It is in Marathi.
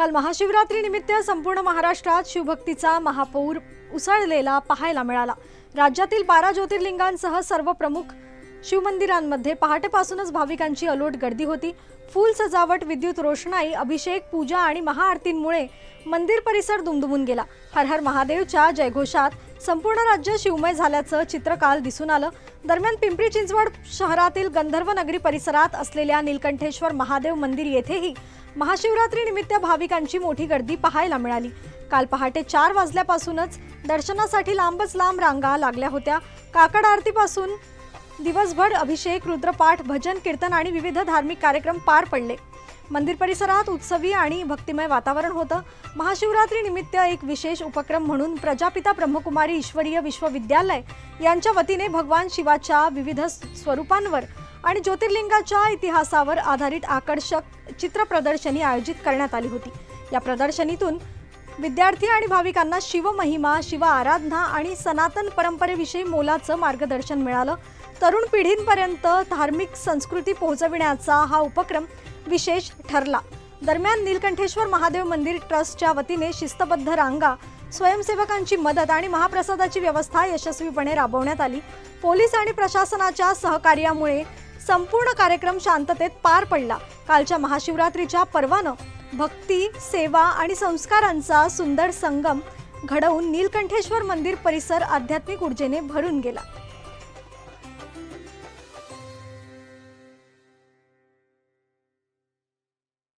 काल महाशिवरात्री निमित्त संपूर्ण महाराष्ट्रात शिवभक्तीचा महापौर उसळलेला पाहायला मिळाला. राज्यातील बारा ज्योतिर्लिंगांसह सर्व प्रमुख शिवमंदिरांमध्ये पहाटेपासूनच भाविकांची अलोट गर्दी होती. फूल सजावट विद्युत रोषणाई अभिषेक पूजा आणि महाआरतींमुळे मंदिर परिसर दुमदुमून गेला. हर हर महादेवच्या जयघोषात संपूर्ण राज्य शिवमय झाल्याचं चित्र काल दिसून आलं. दरम्यान पिंपरी चिंचवड शहरातील गंधर्व नगरी परिसरात असलेल्या नीलकंठेश्वर महादेव मंदिर येथेही महाशिवरात्रीनिमित्त भाविकांची मोठी गर्दी पाहायला मिळाली. काल पहाटे चार वाजल्यापासूनच दर्शनासाठी लांबच लांब रांगा लागल्या होत्या. काकड आरतीपासून दिवसभर अभिषेक रुद्रपाठ भजन कीर्तन आणि विविध धार्मिक कार्यक्रम पार पडले. मंदिर परिसरात उत्सवी आणि भक्तिमय वातावरण होतं. महाशिवरात्री निमित्त एक विशेष उपक्रम म्हणून प्रजापिता ब्रह्मकुमारी ईश्वरीय विश्वविद्यालय यांच्या वतीने भगवान शिवाच्या विविध स्वरूपांवर आणि ज्योतिर्लिंगाच्या इतिहासावर आधारित आकर्षक चित्र प्रदर्शनी आयोजित करण्यात आली होती. या प्रदर्शनीतून विद्यार्थी आणि भाविकांना शिवमहिमा शिव आराधना आणि सनातन परंपरेविषयी मोलाचं मार्गदर्शन मिळालं. तरुण पिढींपर्यंत धार्मिक संस्कृती पोहोचविण्याचा हा उपक्रम विशेष ठरला. दरम्यान नीलकंठेश्वर महादेव मंदिर ट्रस्टच्या वतीने शिस्तबद्ध रांगा स्वयंसेवकांची मदत आणि महाप्रसादाची व्यवस्था यशस्वीपणे राबवण्यात आली. पोलीस आणि प्रशासनाच्या सहकार्यामुळे संपूर्ण कार्यक्रम शांततेत पार पडला. कालच्या महाशिवरात्रीच्या पर्वानं भक्ती सेवा आणि संस्कारांचा सुंदर संगम घडवून नीलकंठेश्वर मंदिर परिसर आध्यात्मिक ऊर्जेने भरून गेला.